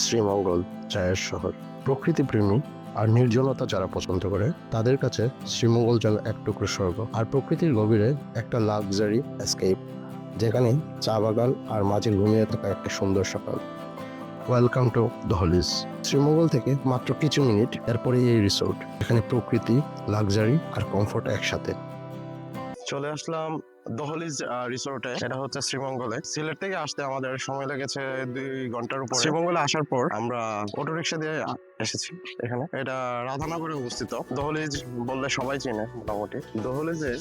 শ্রীমঙ্গল, চায়ের শহর। প্রকৃতিপ্রেমী আর নির্জনতা যারা পছন্দ করে, তাদের কাছে শ্রীমঙ্গল যেন এক টুকরো স্বর্গ। আর প্রকৃতির গভীরে একটা লাক্সারি এসকেপ যেখানে চা বাগান আর মাঝে ঘুমিয়ে থাকা একটা সুন্দর সকাল। ওয়েলকাম টু দহলিজ শ্রীমঙ্গল থেকে মাত্র কিছু মিনিট, এরপরে এই রিসোর্ট এখানে প্রকৃতি লাক্সারি আর কমফোর্ট একসাথে। চলে আসলাম দহলিজ রিসোর্টে এটা হচ্ছে শ্রীমঙ্গলে। সিলেট থেকে আসতে আমাদের সময় লেগেছে দুই ঘণ্টার উপর। শ্রীমঙ্গলে আসার পর আমরা অটো রিক্সা দিয়ে এসেছি এখানে। এটা রাধানগরে অবস্থিত। দহলিজ বললে সবাই চেনে মোটামুটি। দহলিজে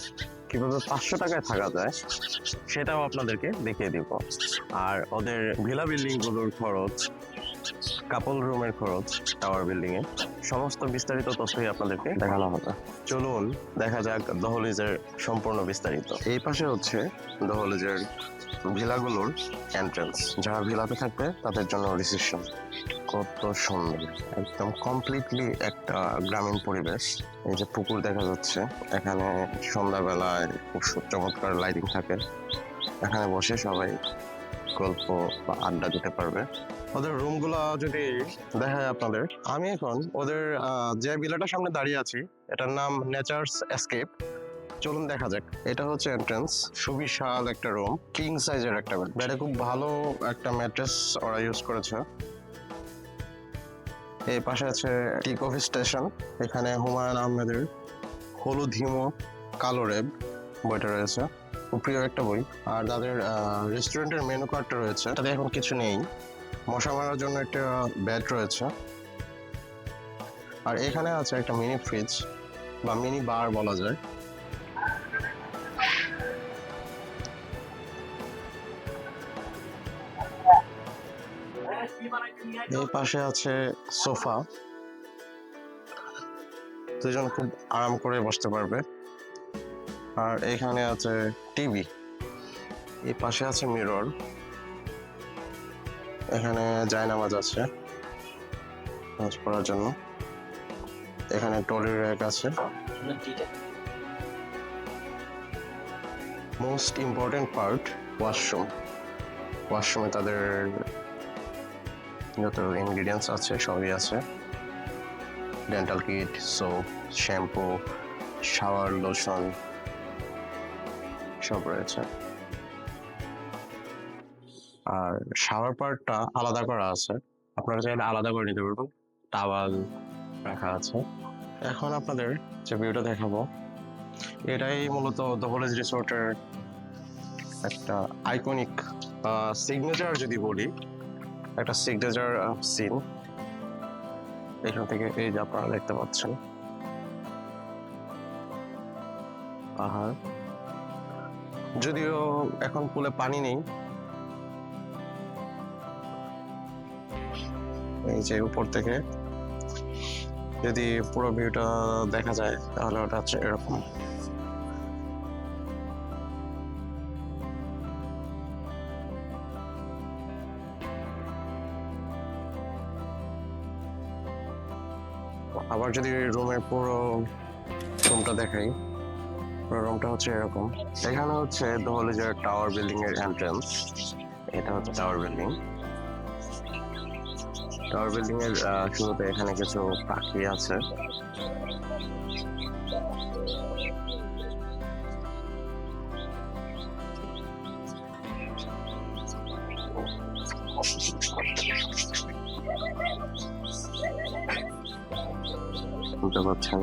কীভাবে পাঁচশো টাকায় থাকা যায় সেটাও আপনাদেরকে দেখিয়ে দিব। আর ওদের ভিলা বিল্ডিংগুলোর খরচ কাপল রুমের খরচ টাওয়ার বিল্ডিং এ। সমস্ত বিস্তারিত তথ্যই আপনাদেরকে দেখানো হবে চলুন, দেখা যাক দহলিজের সম্পূর্ণ বিস্তারিত। এই পাশে হচ্ছে দহলিজের ভিলাগুলোর এন্ট্রান্স যারা ভিলাতে থাকবে, তাদের জন্য রিসেপশন কত সুন্দর। একদম কমপ্লিটলি একটা গ্রামীণ পরিবেশ। এই যে পুকুর দেখা যাচ্ছে, এখানে সন্ধ্যাবেলায় খুব চমৎকার লাইটিং থাকে। এখানে বসে সবাই গল্প বা আড্ডা দিতে পারবে। ওদের রুমগুলো যদি দেখায় আপনাদের, আমি এখন ওদের যে ভিলাটার সামনে দাঁড়িয়ে আছি, এটার নাম নেচার্স এসকেপ চলুন দেখা যাক, এটা হচ্ছে এন্ট্রান্স সুবিশাল একটা রুম কিং সাইজের একটা বেড বেডে খুব ভালো একটা ম্যাট্রেস ওরা ইউজ করেছে। এই পাশে আছে টি কফি স্টেশন এখানে হুমায়ুন আহমেদের হলুদ হিমো, কালো রেব বইটা রয়েছে। প্রিয় একটা বই। আর তাদের রেস্টুরেন্টের মেনু কার্ডটা রয়েছে। তাদের এখন কিছু নেই। মশা মারার জন্য একটা ব্যাট রয়েছে। আর এখানে আছে একটা মিনি ফ্রিজ বা মিনি বার বলা যায়। এই পাশে আছে সোফা। দুজন খুব আরাম করে বসতে পারবে। আর এখানে আছে টিভি। এই পাশে আছে মিরর এখানে জায়নামাজ আছে। নামাজ পড়ার জন্য। এখানে টলি র্যাক আছে। মোস্ট ইম্পর্টেন্ট পার্ট ওয়াশরুম ওয়াশরুমে তাদের যত ইনগ্রিডিয়েন্টস আছে, সবই আছে। Dental kit soap shampoo shower lotion সব রয়েছে। আর শাওয়ার পার্টটা আলাদা করা আছে। আপনারা চাইলে আলাদা করে নিতে পারবেন। টাওয়াল রাখা আছে। এখন আপনাদের যে ভিউটা দেখাবো, এটাই মূলত দহলেজ রিসোর্টের একটা আইকনিক সিগনেচার যদি বলি, একটা সিগনেচার সিন এখান থেকে এই যে আপনারা দেখতে পাচ্ছেন। পাহাড় যদিও এখন পুলে পানি নেই এই যে উপর থেকে। যদি পুরো ভিউটা দেখা যায়, তাহলে ওটা হচ্ছে এরকম। আবার যদি রুমের পুরো রুমটা দেখাই, পুরো রুমটা হচ্ছে এরকম। এখানে হচ্ছে দহলেজের টাওয়ার বিল্ডিং এর এন্ট্রান্স এটা হচ্ছে টাওয়ার বিল্ডিং টাওয়ার বিল্ডিং এর শুরুতে এখানে কিছু পাখি আছে। শুনতে পাচ্ছেন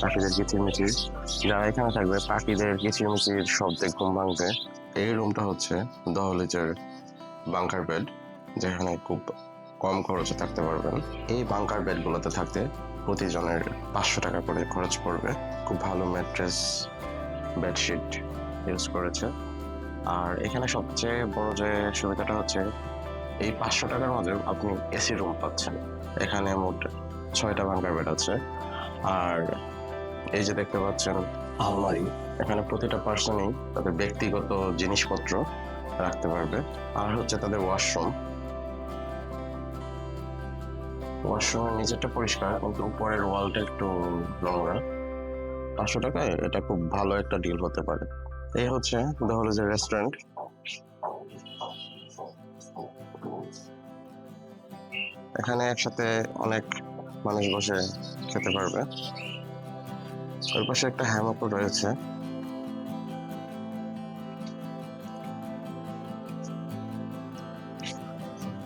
পাখিদের কিচিরমিচির যারা এখানে থাকবে, পাখিদের কিচিরমিচির শব্দে ঘুম ভাঙবে। এই রুমটা হচ্ছে দহলিজের বাংকার বেড। যেখানে খুব কম খরচে থাকতে পারবেন এই বাংকার বেডগুলোতে থাকতে প্রতিজনের পাঁচশো টাকা করে খরচ পড়বে। খুব ভালো ম্যাট্রেস বেডশিট ইউজ করেছে। আর এখানে সবচেয়ে বড় যে সুবিধাটা হচ্ছে, এই পাঁচশো টাকার মধ্যে আপনি এসি রুম পাচ্ছেন। এখানে মোট ছয়টা বাংকার বেড আছে। আর এই যে দেখতে পাচ্ছেন, আলমারি। এখানে প্রতিটা পার্সনই তাদের ব্যক্তিগত জিনিসপত্র রাখতে পারবে। আর হচ্ছে তাদের ওয়াশরুম ওয়াশরুমের নিচেরটা পরিষ্কার, কিন্তু উপরের ওয়ালটা একটু নোংরা। পাঁচশো টাকায় এটা খুব ভালো একটা ডিল হতে পারে। এই হচ্ছে দহলেজের রেস্টুরেন্ট এখানে একসাথে অনেক মানুষ বসে খেতে পারবে। ওর পাশে একটা হ্যামকও রয়েছে।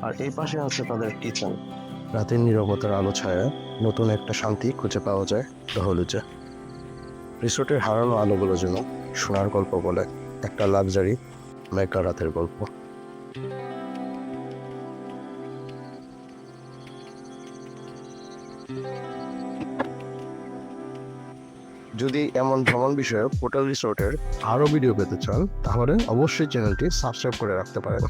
আর এই পাশে আছে তাদের কিচেন রাতের নিরবতার আলো ছায়া নতুন একটা শান্তি খুঁজে পাওয়া যায় দহলুজে। রিসোর্টের হারানো আলোগুলো যেন সোনার গল্প বলে, একটা লাক্সারি মেকা রাতের গল্প। যদি এমন ভ্রমণ বিষয়ক হোটেল রিসোর্টের আরও ভিডিও পেতে চান, তাহলে অবশ্যই চ্যানেলটি সাবস্ক্রাইব করে রাখতে পারেন।